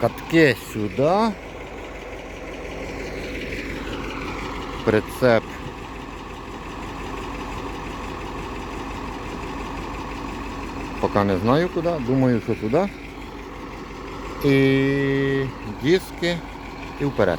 Катки сюди. Прицеп. Поки не знаю куди, думаю, що туди. І диски і вперед.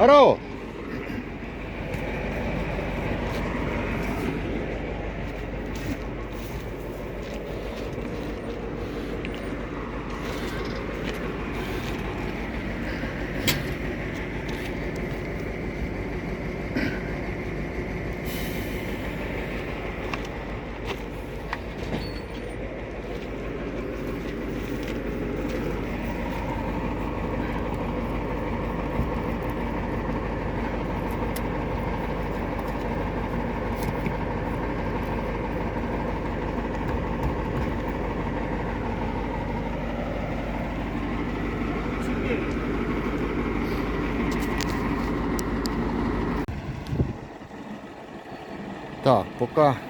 Hello. Пока.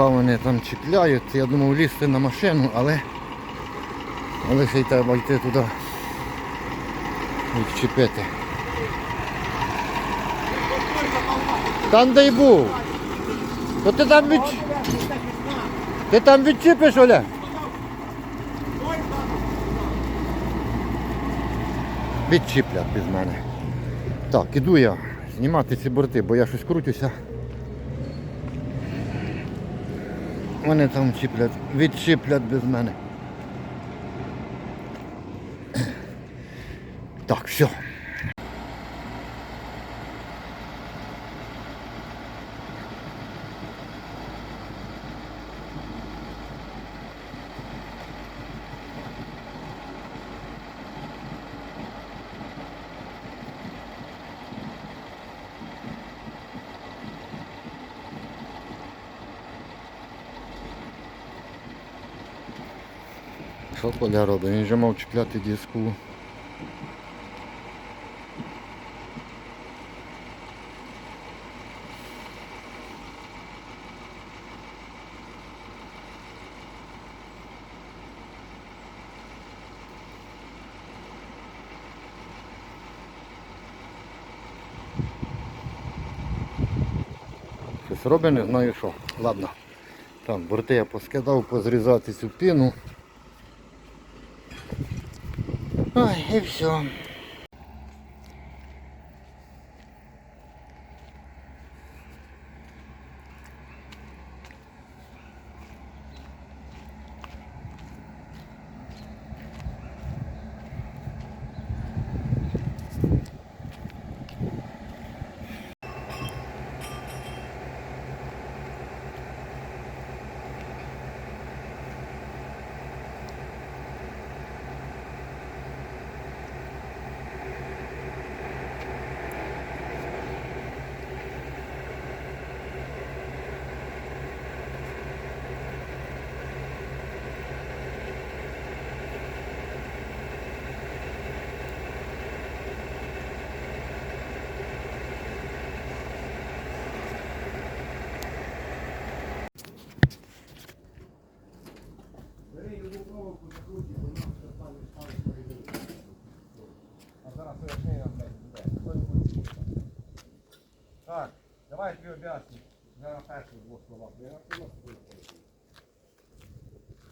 Поки вони там чіпляють, я думав лізти на машину, але, але ще й треба йти туди відчепити. Там де й був. То ти там від... Ти там відчіпиш, Оля? Відчіплять без мене. Так, іду я знімати ці борти, бо я щось крутюся. Вони там чіплять, відчіплять без мене. Так, все. Що Коля робить? Він вже мав чіпляти диску. Щось робить, не знаю що. Ладно. Там борти я поскидав, позрізати цю піну. І все. Давай тобі об'ясню. Зараз перший в двох словах.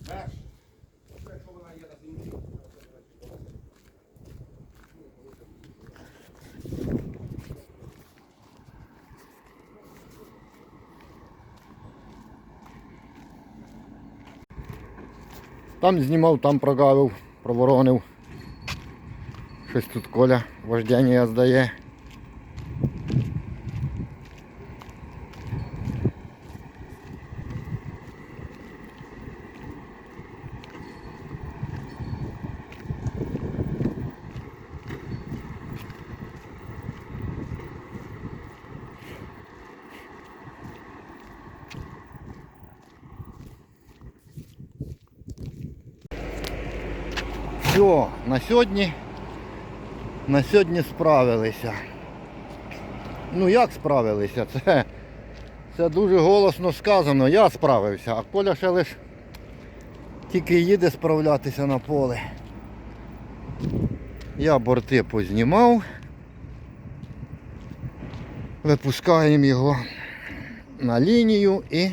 Перше. Якщо вона є на землі, Там знімав, там прогавив, проворонив. Щось тут Коля вождяння здає. Все, на сьогодні. На сьогодні справилися. Ну як справилися? Це, це дуже голосно сказано. Я справився, а Коля ще лиш тільки їде справлятися на поле. Я борти познімав. Випускаємо його на лінію і.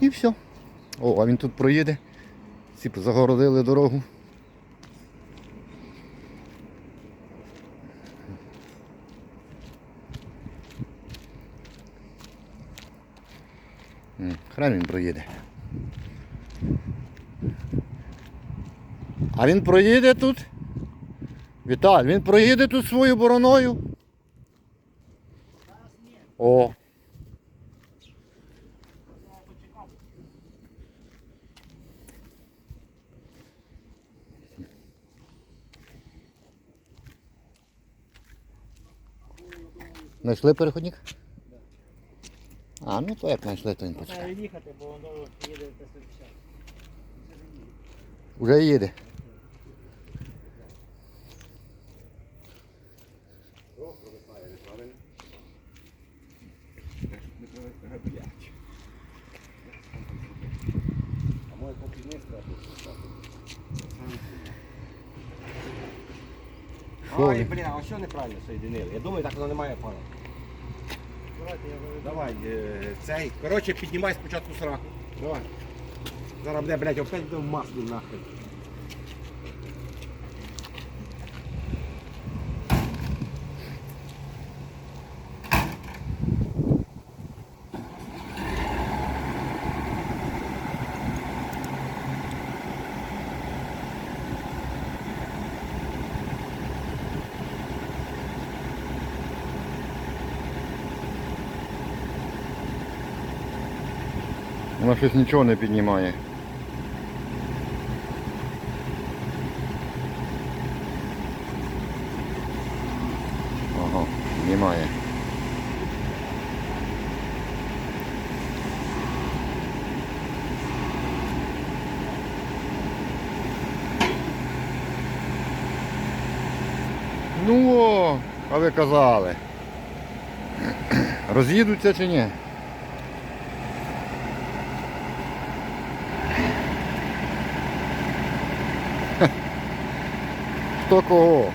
І все. О, а він тут проїде. Ці загородили дорогу. Хрен він проїде. А він проїде тут? Віталь, він проїде тут свою бороною? О. Знайшли переходник? А, ну то як знайшли, то він почекає. Їхати, бо воно їде без все. Уже їде. а моє попідник Що Ой, він? блін, а що неправильно соєдинили? Я думаю, так воно не має виведу. Давай, е, цей. Коротше, піднімай спочатку сраку. Давай. Зараз буде, блядь, опять буде в маслі нахрен. Вона щось нічого не піднімає. Ага, піднімає. Ну а ви казали. Роз'їдуться чи ні? Хто кого?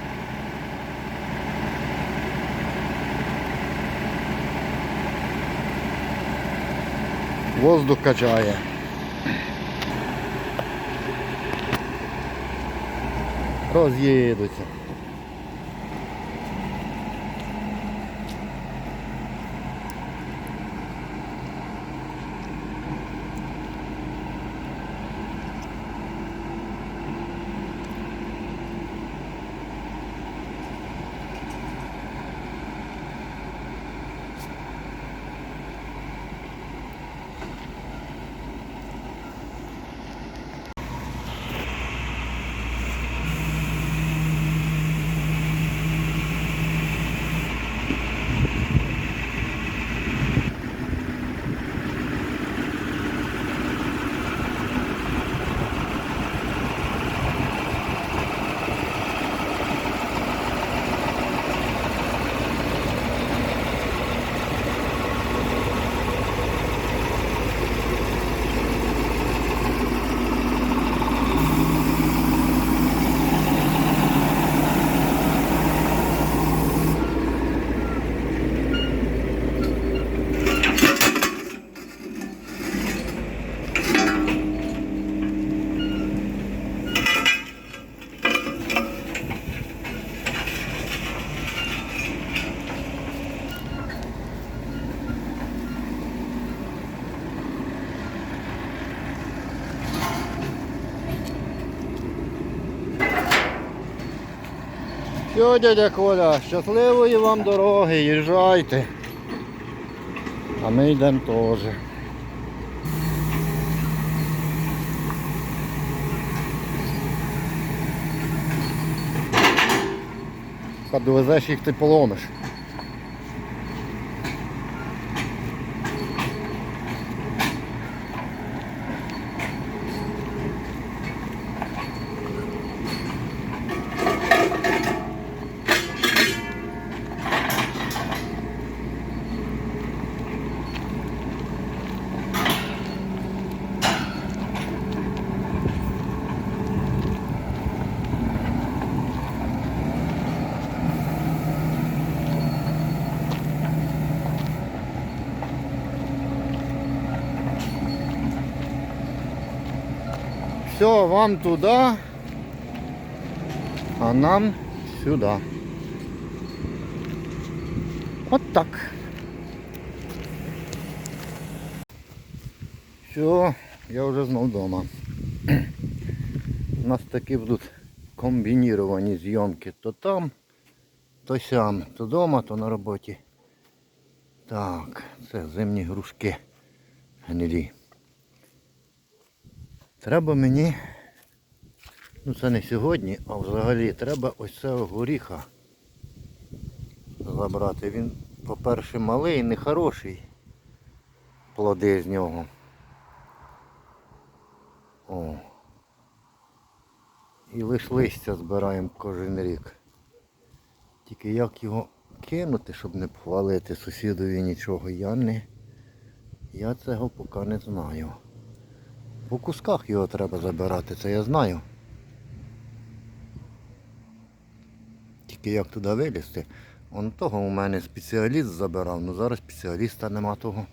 Воздух качає. Роз'їдуться. Все, дядя Коля, щасливої вам дороги, їжджайте. А ми йдемо теж. Подвезеш їх ти поломиш. Все, вам туда, а нам сюда. Вот так. Все, я вже знов вдома. У нас такі будуть комбініровані зйомки. То там, то сям, то вдома, то на роботі. Так, це зимні грушки гнилі. Треба мені, ну це не сьогодні, а взагалі треба ось цього горіха забрати. Він, по-перше, малий, не хороший. Плоди з нього. О. І лиш листя збираємо кожен рік. Тільки як його кинути, щоб не похвалити сусідові нічого, я не. Я цього поки не знаю. По кусках його треба забирати, це я знаю. Тільки як туди вилізти. Он того у мене спеціаліст забирав, ну зараз спеціаліста нема того.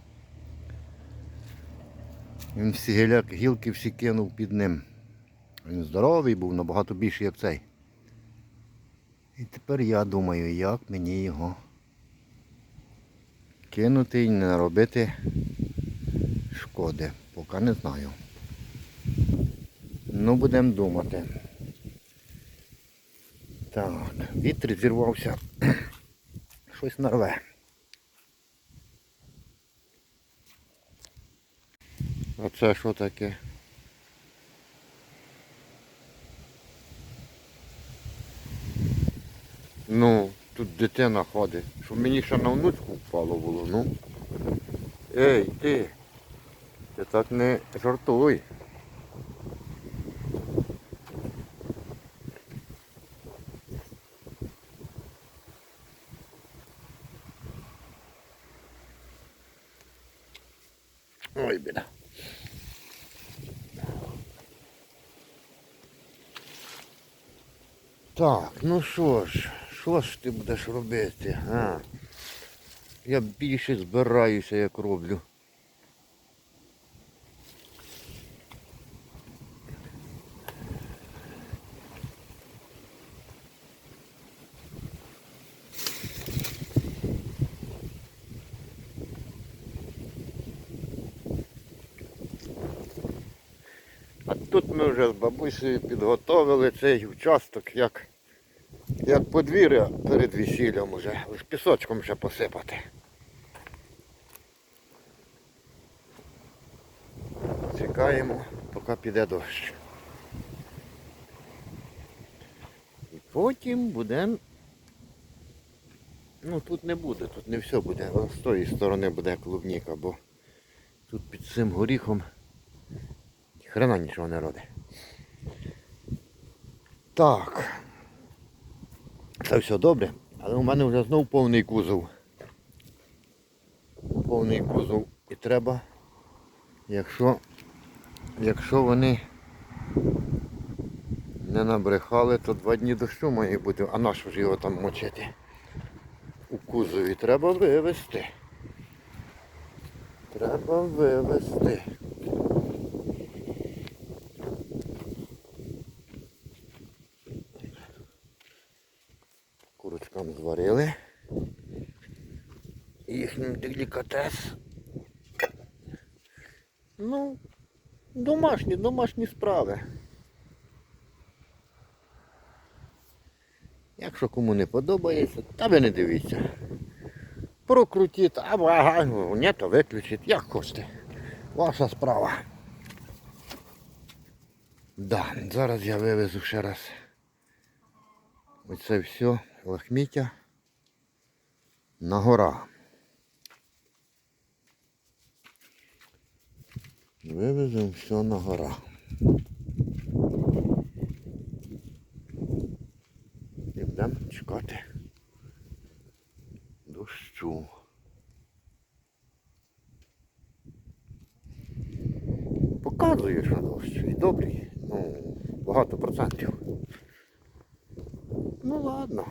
Він всі гіляк, гілки всі кинув під ним. Він здоровий був, набагато більший, як цей. І тепер я думаю, як мені його кинути і не наробити шкоди. Поки не знаю. Ну, будемо думати. Так, вітер зірвався. Щось нарве. А це що таке? Ну, тут дитина ходить. Щоб мені ще на внучку впало було, ну. Ей, ти. Ти так не жартуй. Біда. Так, ну що ж, що ж ти будеш робити, а? Я більше збираюся, як роблю. А тут ми вже підготовили цей участок як, як подвір'я перед весіллям уже. Лиш пісочком ще посипати. Чекаємо, поки піде дощ. І потім будемо... Ну тут не буде, тут не все буде. З тої сторони буде клубніка, бо тут під цим горіхом Хрена нічого не роде. Так. Це все добре, але у мене вже знов повний кузов. Повний кузов. І треба, якщо, якщо вони не набрехали, то два дні дощу має бути, а нащо ж його там мочити? У кузові треба вивезти. Треба вивезти. Делікатес. Ну, домашні, домашні справи. Як Так що кому не подобається, та ви не дивіться. Прокрутіть, або ага, ні, то виключіть, як хочете. Ваша справа. Да, зараз я вивезу ще раз. Оце все лахміття на гора. Вивеземо все на гора. І будемо чекати дощу. Показує, що дощ і добрий. Ну, багато процентів. Ну ладно.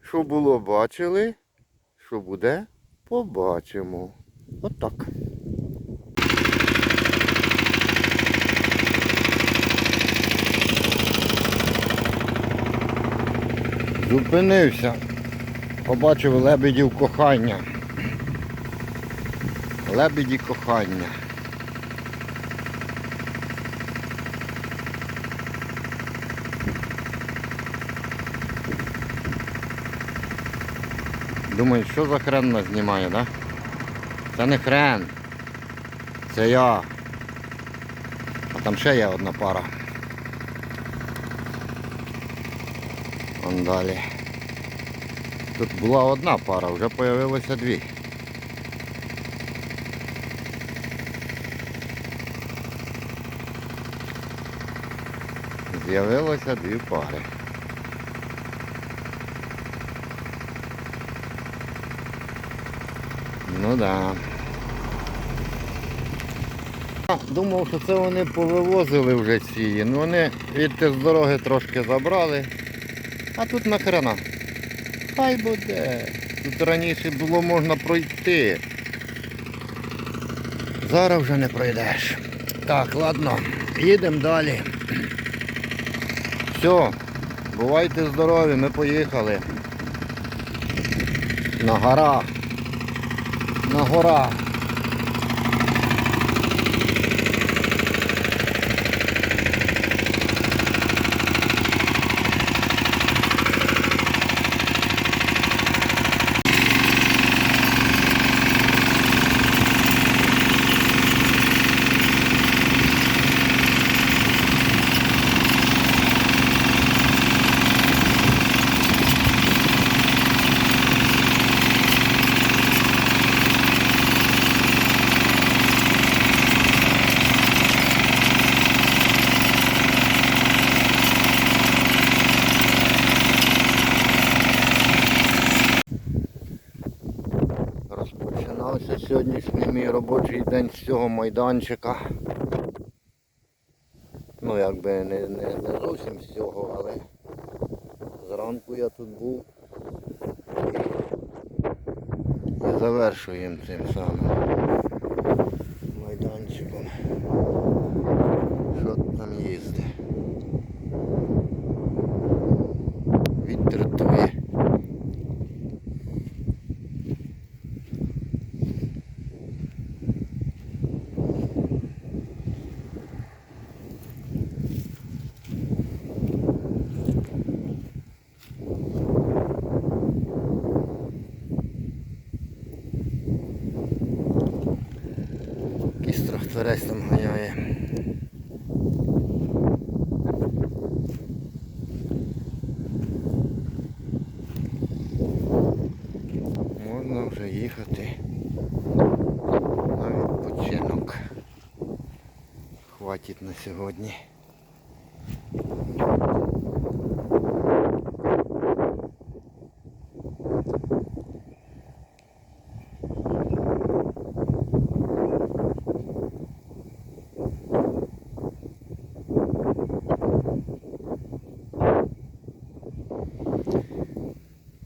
Що було, бачили, що буде, побачимо. Отак. Зупинився. Побачив лебедів кохання. Лебеді кохання. Думаю, що за хрен нас знімає, да? Це не хрен. Це я. А там ще є одна пара. Вон далі. Тут була одна пара, вже з'явилося дві. З'явилося дві пари. Ну да. Думав, що це вони повивозили вже ці. Ну вони відти з дороги трошки забрали. А тут нахрена. Хай буде. Тут раніше було можна пройти. Зараз вже не пройдеш. Так, ладно, їдемо далі. Все, бувайте здорові, ми поїхали. На горах. На горах. День з цього майданчика. Ну якби не, не, не зовсім з цього, але зранку я тут був і завершуємо цим самим Хватить на сьогодні.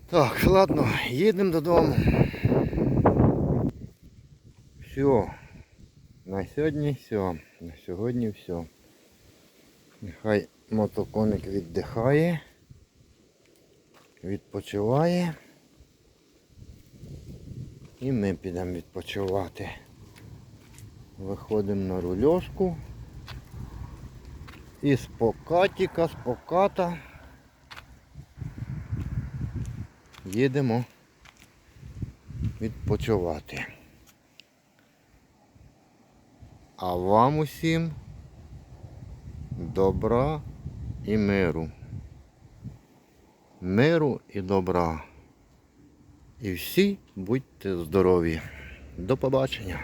Так, ладно, їдемо додому. Все. На сьогодні все. Сьогодні все. Нехай мотоконик віддихає, відпочиває. І ми підемо відпочивати. Виходимо на рульошку. І з покатіка, з поката їдемо відпочивати. А вам усім добра і миру. Миру і добра. І всі будьте здорові. До побачення.